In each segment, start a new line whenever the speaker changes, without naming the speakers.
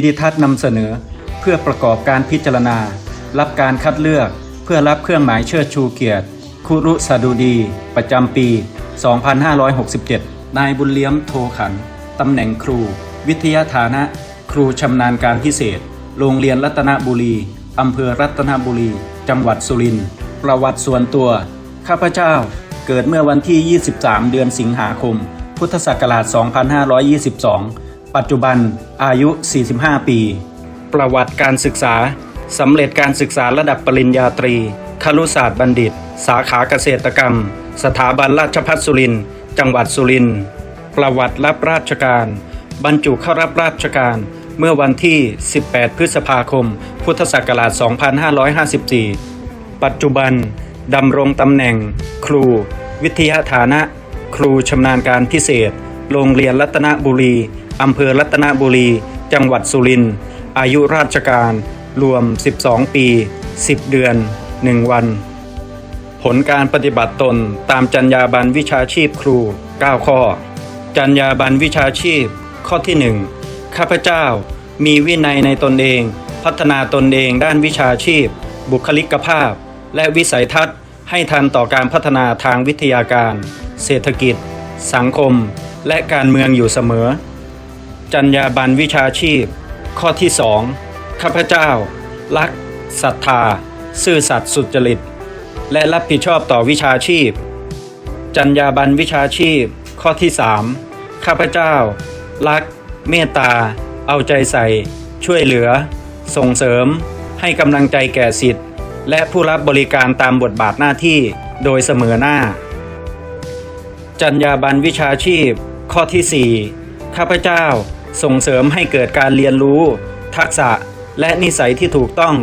วิดิทัศน์นำเสนอ เพื่อประกอบการพิจารณา รับการคัดเลือก เพื่อรับเครื่องหมายเชิดชูเกียรติ คุรุสดุดี ประจำปี 2567 นายบุญเลี้ยมโทขันตำแหน่งครู วิทยาฐานะ ครูชำนาญการพิเศษ โรงเรียนรัตนบุรี อำเภอรัตนบุรี จังหวัดสุรินทร์ ประวัติส่วนตัว ข้าพเจ้าเกิดเมื่อวันที่ 23 เดือนสิงหาคม พุทธศักราช 2522 ปัจจุบันอายุ 45 ปี ประวัติการศึกษาสำเร็จการศึกษาระดับปริญญาตรีครุศาสตร์บัณฑิต สาขาเกษตรกรรม สถาบันราชภัฏสุริน จังหวัดสุริน ประวัติรับราชการ บรรจุเข้ารับราชการ เมื่อวันที่ 18 พฤษภาคม พุทธศักราช 2554 ปัจจุบันดำรงตำแหน่ง ครู วิทยาฐานะ ครูชำนาญการพิเศษ โรงเรียนรัตนบุรี อำเภอรัตนบุรี จังหวัดสุรินทร์ อายุราชการรวม 12 ปี 10 เดือน 1 วัน ผลการปฏิบัติตนตามจรรยาบรรณวิชาชีพครู 9 ข้อ จรรยาบรรณวิชาชีพ ข้อที่ 1 ข้าพเจ้า มีวินัยในตนเอง พัฒนาตนเองด้านวิชาชีพ บุคลิกภาพ และวิสัยทัศน์ ให้ทันต่อการพัฒนาทางวิทยาการ เศรษฐกิจ สังคม และการเมืองอยู่เสมอ จรรยาบรรณวิชาชีพ ข้อที่2ข้าพเจ้า รักศรัทธา ซื่อสัตย์สุจริต และรับผิดชอบต่อวิชาชีพจรรยาบรรณวิชาชีพ ข้อที่3ข้าพเจ้า รัก เมตตา เอาใจใส่ ช่วยเหลือ ส่งเสริม ให้กำลังใจแก่สิทธิ์ และผู้รับบริการตามบทบาทหน้าที่โดยเสมอหน้าจรรยาบรรณวิชาชีพ ข้อที่ 4 ข้าพเจ้า ส่งเสริมให้เกิดการเรียนรู้ ทักษะและนิสัยที่ถูกต้อง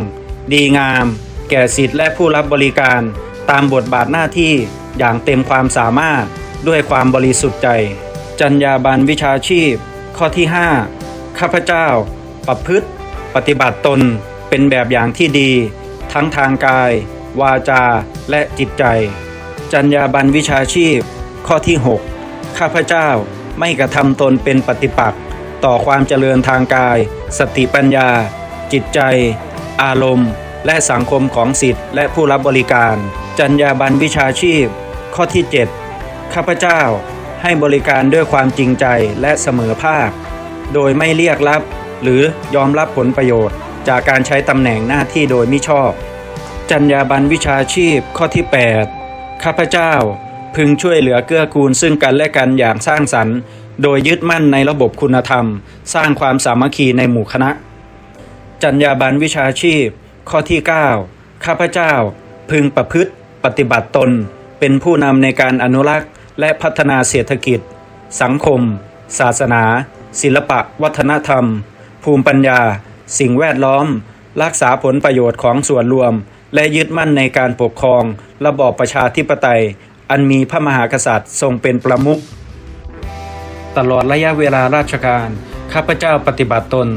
ดีงาม แก่สิทธิ์และผู้รับบริการ ตามบทบาทหน้าที่อย่างเต็มความสามารถด้วยความบริสุทธิ์ใจ จรรยาบรรณวิชาชีพ ข้อที่ 5 ข้าพเจ้า ประพฤติ ปฏิบัติตนเป็นแบบอย่างที่ดี ทั้งทางกาย วาจา และจิตใจ จรรยาบรรณวิชาชีพ ข้อที่ 6 ข้าพเจ้าไม่กระทำตนเป็นปฏิปักษ์ ต่อความเจริญทางกาย สติปัญญา จิตใจ อารมณ์ และสังคมของสิทธิ์และผู้รับบริการจรรยาบรรณวิชาชีพ ข้อที่ 7 ข้าพเจ้าให้บริการด้วยความจริงใจและเสมอภาค โดยไม่เรียกรับ หรือยอมรับผลประโยชน์ จากการใช้ตำแหน่งหน้าที่โดยมิชอบจรรยาบรรณวิชาชีพข้อที่ 8 ข้าพเจ้าพึงช่วยเหลือเกื้อกูลซึ่งกันและกันอย่างสร้างสรรค์ โดยยึดมั่นในระบบคุณธรรม สร้างความสามัคคีในหมู่คณะจรรยาบรรณวิชาชีพ ข้อที่ 9 ข้าพเจ้า พึงประพฤติปฏิบัติตน เป็นผู้นำในการอนุรักษ์ และพัฒนาเศรษฐกิจ สังคม ศาสนา ศิลปะ วัฒนธรรม ภูมิปัญญา สิ่งแวดล้อม รักษาผลประโยชน์ของส่วนรวม และยึดมั่นในการปกครอง ระบอบประชาธิปไตย อันมีพระมหากษัตริย์ทรงเป็นประมุข ตลอดระยะเวลาราชการ ข้าพเจ้าปฏิบัติตน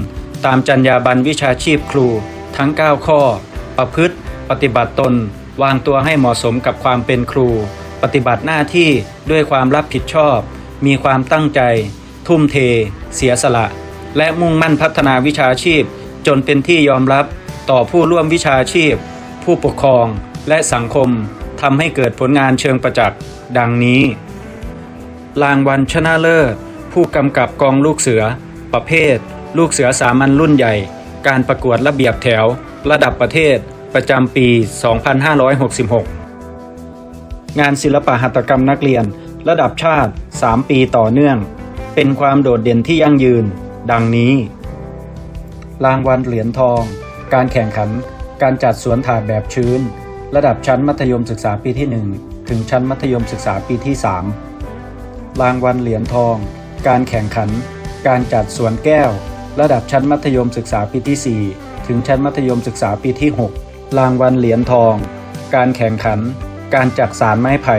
ตามจรรยาบรรณวิชาชีพครู ทั้ง 9 ข้อ ประพฤติ ปฏิบัติตน วางตัวให้เหมาะสมกับความเป็นครู ปฏิบัติหน้าที่ด้วยความรับผิดชอบ มีความตั้งใจ ทุ่มเท เสียสละ และมุ่งมั่นพัฒนาวิชาชีพ จนเป็นที่ยอมรับต่อผู้ร่วมวิชาชีพ ผู้ปกครองและสังคมทำให้เกิดผลงานเชิงประจักษ์ดังนี้ รางวัลชนะเลิศ ผู้กำกับกองลูกเสือ ประเภท ลูกเสือสามัญรุ่นใหญ่ การประกวดระเบียบแถว ระดับประเทศ ประจำปี 2566 งานศิลปะหัตถกรรมนักเรียน ระดับชาติ 3 ปีต่อเนื่อง เป็นความโดดเด่นที่ยั่งยืน ดังนี้ รางวัลเหรียญทอง การแข่งขัน การจัดสวนถาดแบบชื้น ระดับชั้นมัธยมศึกษาปีที่ 1 ถึงชั้นมัธยมศึกษาปีที่ 3 รางวัลเหรียญทอง การแข่งขัน การจัดสวนแก้ว ระดับชั้นมัธยมศึกษาปีที่ 4 ถึงชั้นมัธยมศึกษาปีที่ 6 รางวัลเหรียญทอง การแข่งขัน การจักสารไม้ไผ่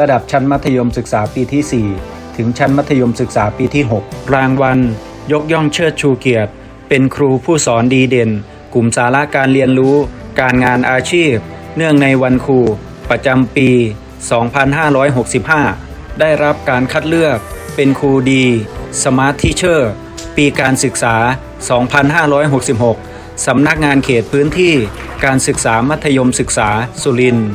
ระดับชั้นมัธยมศึกษาปีที่ 4 ถึงชั้นมัธยมศึกษาปีที่ 6 รางวัล ยกย่องเชิดชูเกียรติ เป็นครูผู้สอนดีเด่น กลุ่มสาระการเรียนรู้ การงานอาชีพ เนื่องในวันครูประจำปี 2565 ได้รับการคัดเลือกเป็นครูดีสมาร์ททีเชอร์ปีการศึกษา 2566 สำนักงานเขตพื้นที่การศึกษามัธยมศึกษาสุรินทร์